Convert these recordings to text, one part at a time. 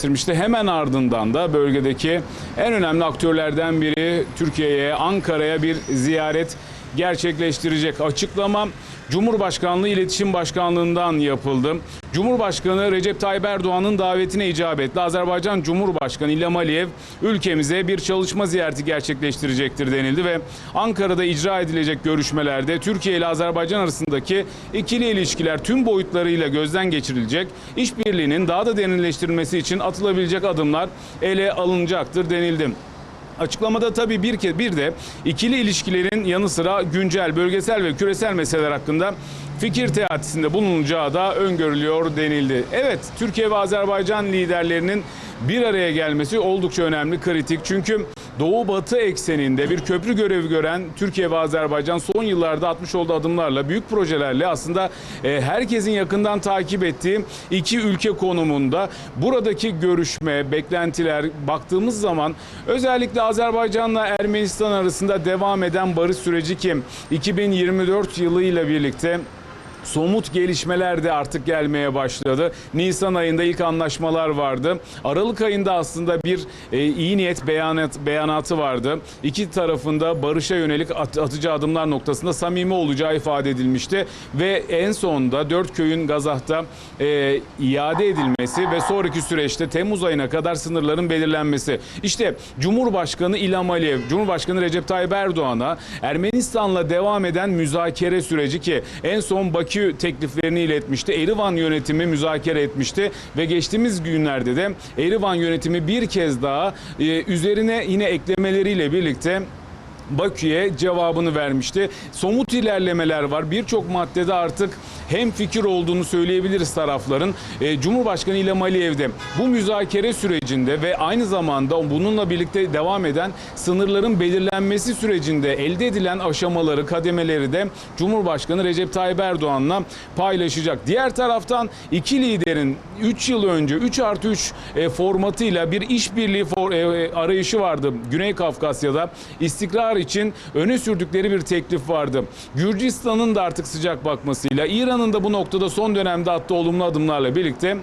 gerçekleştirmişti. Hemen ardından da bölgedeki en önemli aktörlerden biri Türkiye'ye, Ankara'ya bir ziyaret gerçekleştirecek. Açıklama Cumhurbaşkanlığı İletişim Başkanlığı'ndan yapıldı. Cumhurbaşkanı Recep Tayyip Erdoğan'ın davetine icabetli Azerbaycan Cumhurbaşkanı İlham Aliyev ülkemize bir çalışma ziyareti gerçekleştirecektir denildi ve Ankara'da icra edilecek görüşmelerde Türkiye ile Azerbaycan arasındaki ikili ilişkiler tüm boyutlarıyla gözden geçirilecek. İşbirliğinin daha da derinleştirilmesi için atılabilecek adımlar ele alınacaktır denildi. Açıklamada tabii bir kez bir de ikili ilişkilerin yanı sıra güncel, bölgesel ve küresel meseleler hakkında fikir teatisinde bulunacağı da öngörülüyor denildi. Evet, Türkiye ve Azerbaycan liderlerinin bir araya gelmesi oldukça önemli, kritik. Çünkü Doğu Batı ekseninde bir köprü görevi gören Türkiye ve Azerbaycan son yıllarda atmış olduğu adımlarla, büyük projelerle aslında e, herkesin yakından takip ettiği iki ülke konumunda buradaki görüşme, beklentiler baktığımız zaman özellikle Azerbaycan'la Ermenistan arasında devam eden barış süreci ki 2024 yılıyla birlikte somut gelişmeler de artık gelmeye başladı. Nisan ayında ilk anlaşmalar vardı. Aralık ayında aslında bir e, iyi niyet beyanat, beyanatı vardı. İki tarafında barışa yönelik at, atacağı adımlar noktasında samimi olacağı ifade edilmişti. Ve en sonunda dört köyün Gazah'ta e, iade edilmesi ve sonraki süreçte Temmuz ayına kadar sınırların belirlenmesi. İşte Cumhurbaşkanı İlham Aliyev, Cumhurbaşkanı Recep Tayyip Erdoğan'a Ermenistan'la devam eden müzakere süreci ki en son Bakü tekliflerini iletmişti. Erivan yönetimi müzakere etmişti ve geçtiğimiz günlerde de Erivan yönetimi bir kez daha e, üzerine yine eklemeleriyle birlikte Bakü'ye cevabını vermişti. Somut ilerlemeler var. Birçok maddede artık hem fikir olduğunu söyleyebiliriz tarafların. E, Cumhurbaşkanı İlham Aliyev de bu müzakere sürecinde ve aynı zamanda bununla birlikte devam eden sınırların belirlenmesi sürecinde elde edilen aşamaları, kademeleri de Cumhurbaşkanı Recep Tayyip Erdoğan'la paylaşacak. Diğer taraftan iki liderin 3 yıl önce 3 artı 3 e, formatıyla bir işbirliği for, e, arayışı vardı Güney Kafkasya'da. istikrar için öne sürdükleri bir teklif vardı. Gürcistan'ın da artık sıcak bakmasıyla, İran'ın da bu noktada son dönemde attığı olumlu adımlarla birlikte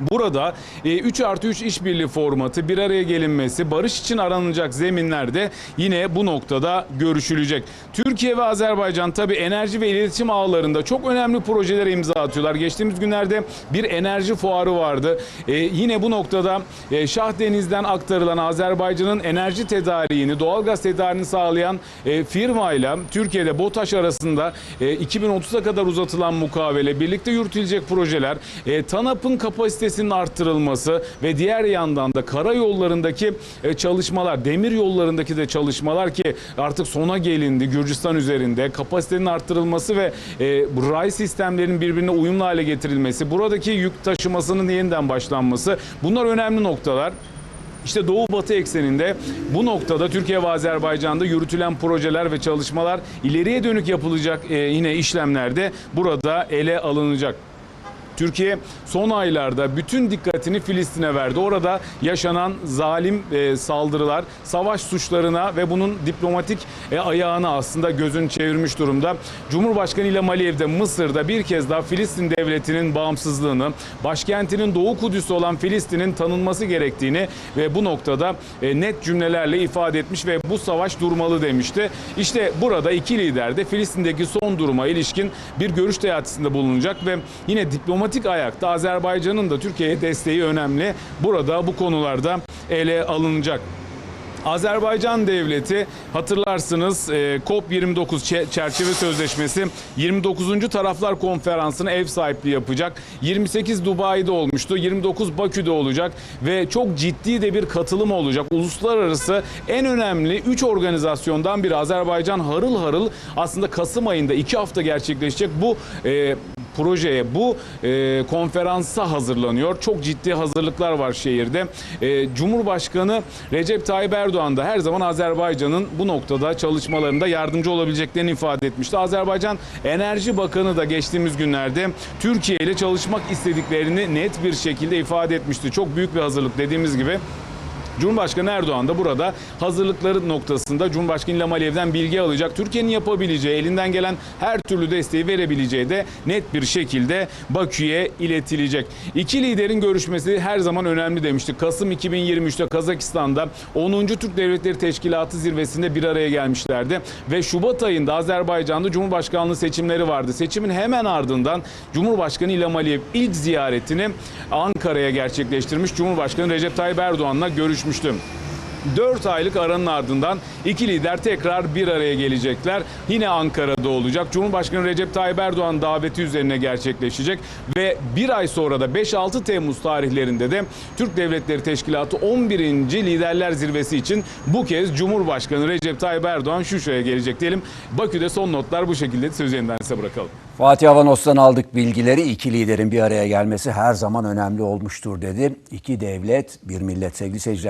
Burada e, 3 artı 3 işbirliği formatı bir araya gelinmesi barış için aranacak zeminlerde yine bu noktada görüşülecek. Türkiye ve Azerbaycan tabi enerji ve iletişim ağlarında çok önemli projelere imza atıyorlar. Geçtiğimiz günlerde bir enerji fuarı vardı. E, yine bu noktada e, Şah Deniz'den aktarılan Azerbaycan'ın enerji tedariğini, doğalgaz tedariğini sağlayan e, firmayla Türkiye'de BOTAŞ arasında e, 2030'a kadar uzatılan mukavele, birlikte yürütülecek projeler, e, TANAP'ın kapasitesinin arttırılması ve diğer yandan da karayollarındaki e, çalışmalar, demir yollarındaki de çalışmalar ki artık sona gelindi Gürcistan üzerinde kapasitenin arttırılması ve e, ray sistemlerinin birbirine uyumlu hale getirilmesi, buradaki yük taşımasının yeniden başlanması bunlar önemli noktalar. İşte Doğu Batı ekseninde bu noktada Türkiye ve Azerbaycan'da yürütülen projeler ve çalışmalar ileriye dönük yapılacak e, yine işlemlerde burada ele alınacak. Türkiye son aylarda bütün dikkatini Filistin'e verdi. Orada yaşanan zalim e, saldırılar, savaş suçlarına ve bunun diplomatik e, aslında gözün çevirmiş durumda. Cumhurbaşkanı İlham Aliyev de Mısır'da bir kez daha Filistin devletinin bağımsızlığını, başkentinin Doğu Kudüs'ü olan Filistin'in tanınması gerektiğini ve bu noktada e, net cümlelerle ifade etmiş ve bu savaş durmalı demişti. İşte burada iki lider de Filistin'deki son duruma ilişkin bir görüş teatisinde bulunacak ve yine diplomatik ayakta Azerbaycan'ın da Türkiye'ye desteği önemli. Burada bu konularda ele alınacak. Azerbaycan devleti hatırlarsınız e, COP29 çe- çerçeve sözleşmesi 29. Taraflar Konferansı'na ev sahipliği yapacak. 28 Dubai'de olmuştu. 29 Bakü'de olacak ve çok ciddi de bir katılım olacak. Uluslararası en önemli 3 organizasyondan biri Azerbaycan harıl harıl aslında Kasım ayında 2 hafta gerçekleşecek bu e, projeye, bu e, konferansa hazırlanıyor. Çok ciddi hazırlıklar var şehirde. E, Cumhurbaşkanı Recep Tayyip Erdoğan da her zaman Azerbaycan'ın bu noktada çalışmalarında yardımcı olabileceklerini ifade etmişti. Azerbaycan Enerji Bakanı da geçtiğimiz günlerde Türkiye ile çalışmak istediklerini net bir şekilde ifade etmişti. Çok büyük bir hazırlık dediğimiz gibi. Cumhurbaşkanı Erdoğan da burada hazırlıkları noktasında Cumhurbaşkanı İlham Aliyev'den bilgi alacak. Türkiye'nin yapabileceği, elinden gelen her türlü desteği verebileceği de net bir şekilde Bakü'ye iletilecek. İki liderin görüşmesi her zaman önemli demiştik. Kasım 2023'te Kazakistan'da 10. Türk Devletleri Teşkilatı zirvesinde bir araya gelmişlerdi ve Şubat ayında Azerbaycan'da Cumhurbaşkanlığı seçimleri vardı. Seçimin hemen ardından Cumhurbaşkanı İlham Aliyev ilk ziyaretini Ankara'ya gerçekleştirmiş. Cumhurbaşkanı Recep Tayyip Erdoğan'la görüşmüştü. 4 aylık aranın ardından iki lider tekrar bir araya gelecekler. Yine Ankara'da olacak. Cumhurbaşkanı Recep Tayyip Erdoğan daveti üzerine gerçekleşecek ve bir ay sonra da 5-6 Temmuz tarihlerinde de Türk Devletleri Teşkilatı 11. Liderler Zirvesi için bu kez Cumhurbaşkanı Recep Tayyip Erdoğan Şuşa'ya gelecek diyelim. Bakü'de son notlar bu şekilde söz yeniden size bırakalım. Fatih Avanos'tan aldık bilgileri. İki liderin bir araya gelmesi her zaman önemli olmuştur dedi. İki devlet, bir millet sevgili seyirciler.